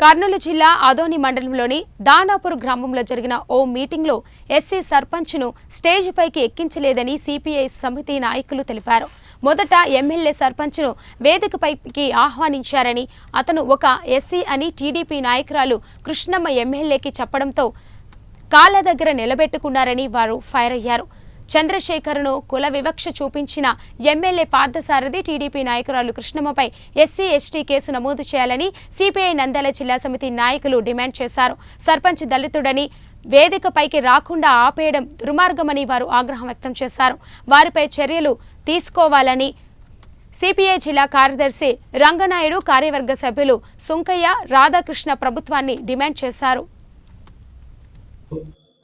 కర్నూలు జిల్లా ఆదోని మండలంలోని దానాపూర్ గ్రామంలో జరిగిన ఓ మీటింగ్లో ఎస్సీ సర్పంచ్ను స్టేజ్ పైకి ఎక్కించలేదని సిపిఐ సమితి నాయకులు తెలిపారు. మొదట ఎమ్మెల్యే సర్పంచ్ను వేదికపైకి ఆహ్వానించారని అతను ఒక ఎస్సీ అని టీడీపీ నాయకురాలు కృష్ణమ్మ ఎమ్మెల్యేకి చెప్పడంతో కాళ్ళ దగ్గర నిలబెట్టుకున్నారని వారు ఫైర్ అయ్యారు. చంద్రశేఖర్ను కుల వివక్ష చూపించిన ఎమ్మెల్యే పార్థసారథి టీడీపీ నాయకురాలు కృష్ణమ్మపై ఎస్సీ ఎస్టీ కేసు నమోదు చేయాలని సిపిఐ నంద్యాల జిల్లా సమితి నాయకులు డిమాండ్ చేశారు. సర్పంచ్ దళితుడని వేదికపైకి రాకుండా ఆపేయడం దుర్మార్గమని వారు ఆగ్రహం వ్యక్తం చేశారు. వారిపై చర్యలు తీసుకోవాలని సిపిఐ జిల్లా కార్యదర్శి రంగనాయుడు కార్యవర్గ సభ్యులు సుంకయ్య రాధాకృష్ణ ప్రభుత్వాన్ని డిమాండ్ చేశారు.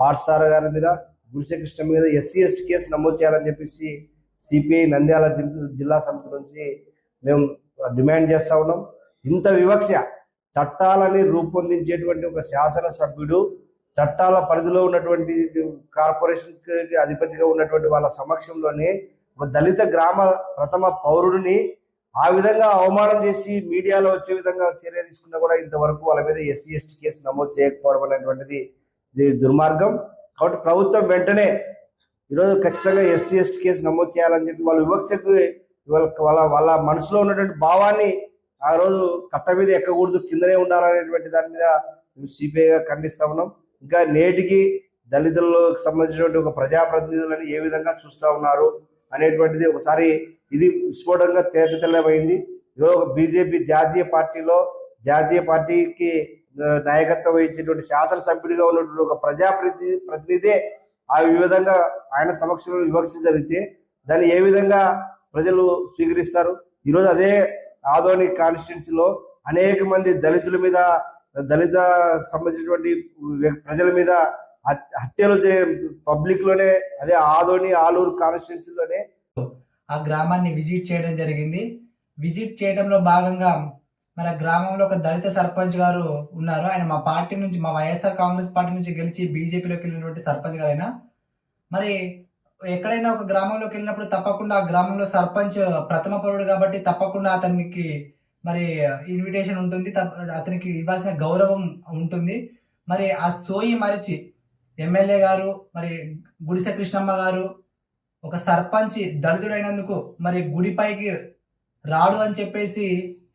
పాఠశాల గారి మీద గుడిసె మీద ఎస్సీ ఎస్టీ కేసు నమోదు చేయాలని చెప్పేసి సిపిఐ నంద్యాల జిల్- జిల్లా సమితి నుంచి మేము డిమాండ్ చేస్తా ఉన్నాం. ఇంత వివక్ష చట్టాలని రూపొందించేటువంటి ఒక శాసనసభ్యుడు చట్టాల పరిధిలో ఉన్నటువంటి కార్పొరేషన్కి అధిపతిగా ఉన్నటువంటి వాళ్ళ సమక్షంలోనే ఒక దళిత గ్రామ ప్రథమ పౌరుడిని ఆ విధంగా అవమానం చేసి మీడియాలో వచ్చే విధంగా చర్య తీసుకున్నా కూడా ఇంతవరకు వాళ్ళ మీద ఎస్సీ ఎస్టీ కేసు నమోదు చేయకపోవడం అనేటువంటిది ఇది దుర్మార్గం. కాబట్టి ప్రభుత్వం వెంటనే ఈరోజు ఖచ్చితంగా ఎస్సీ ఎస్టీ కేసు నమోదు చేయాలని చెప్పి వాళ్ళ వివక్షకు వాళ్ళ వాళ్ళ వాళ్ళ మనసులో ఉన్నటువంటి భావాన్ని ఆ రోజు కట్ట మీద ఎక్కకూడదు కిందనే ఉండాలనేటువంటి దాని మీద మేము సిపిఐగా ఖండిస్తా ఉన్నాం. ఇంకా నేటికి దళితులకు సంబంధించినటువంటి ఒక ప్రజాప్రతినిధులను ఏ విధంగా చూస్తా ఉన్నారు అనేటువంటిది ఒకసారి ఇది విస్ఫోటంగా తేట తెల్లమైంది ఈరోజు ఒక బీజేపీ జాతీయ పార్టీలో జాతీయ పార్టీకి నాయకత్వం వహించినటువంటి శాసనసభ్యుడిగా ఉన్నటువంటి ఒక ప్రజాప్రతి ప్రతినిధే ఆ విధంగా ఆయన సమక్షంలో వివక్ష జరిగితే దాన్ని ఏ విధంగా ప్రజలు స్వీకరిస్తారు? ఈరోజు అదే ఆదోని కాన్స్టిట్యున్సీలో అనేక మంది దళితుల మీద దళిత సంబంధించినటువంటి ప్రజల మీద హత్యలు పబ్లిక్లోనే అదే ఆదోని ఆలూరు కాన్స్టిట్యున్సీలోనే ఆ గ్రామాన్ని విజిట్ చేయడం జరిగింది. విజిట్ చేయడంలో భాగంగా మన గ్రామంలో ఒక దళిత సర్పంచ్ గారు ఉన్నారు. ఆయన మా పార్టీ నుంచి మా వైఎస్ఆర్ కాంగ్రెస్ పార్టీ నుంచి గెలిచి బీజేపీలోకి వెళ్ళినటువంటి సర్పంచ్ గారు మరి ఎక్కడైనా ఒక గ్రామంలోకి వెళ్ళినప్పుడు తప్పకుండా ఆ గ్రామంలో సర్పంచ్ ప్రథమ పౌరుడు కాబట్టి తప్పకుండా అతనికి మరి ఇన్విటేషన్ ఉంటుంది. అతనికి ఇవ్వాల్సిన గౌరవం ఉంటుంది. మరి ఆ సోయి మరిచి ఎమ్మెల్యే గారు మరి గుడిసె కృష్ణమ్మ గారు ఒక సర్పంచ్ దళితుడైనందుకు మరి గుడిపైకి రాడు అని చెప్పేసి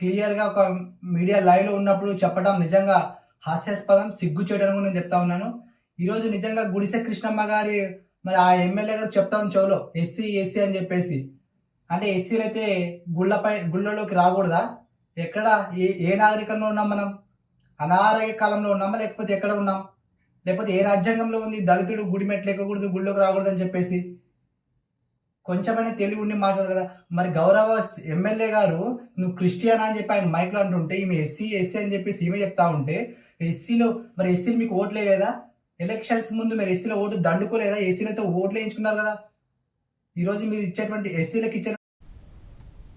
క్లియర్గా ఒక మీడియా లైవ్లో ఉన్నప్పుడు చెప్పడం నిజంగా హాస్యాస్పదం సిగ్గు చేయడం కూడా నేను చెప్తా ఉన్నాను. ఈరోజు నిజంగా గుడిసె కృష్ణమ్మ గారి మరి ఆ ఎమ్మెల్యే గారు చెప్తా ఉంది చెవులో ఎస్సీ ఎస్సీ అని చెప్పేసి. అంటే ఎస్సీలు అయితే గుళ్ళపై గుళ్ళలోకి రాకూడదా? ఎక్కడ ఏ ఏ నాగరికంలో ఉన్నాం మనం? అనారోగ్య కాలంలో ఉన్నామా? లేకపోతే ఎక్కడ ఉన్నాం? లేకపోతే ఏ రాజ్యాంగంలో ఉంది? దళితుడు గుడి మెట్లు ఎక్కకూడదు గుళ్ళోకి రాకూడదు అని చెప్పేసి. కొంచెమైనా తెలివి ఉండి మాట్లాడు కదా. మరి గౌరవ ఎమ్మెల్యే గారు నువ్వు క్రిస్టియన్ అని చెప్పి ఆయన మైక్లో అంటుంటే ఈమె ఎస్సీ ఎస్సీ అని చెప్పేసి ఈమె చెప్తా ఉంటే ఎస్సీలో మరి ఎస్సీలు మీకు ఓట్లే లేదా? ఎలక్షన్స్ ముందు మీరు ఎస్సీలో ఓటు దండుకోలేదా? ఎస్సీలతో ఓట్లు వేయించుకున్నారు కదా. ఈరోజు మీరు ఇచ్చేటువంటి ఎస్సీలకు ఇచ్చే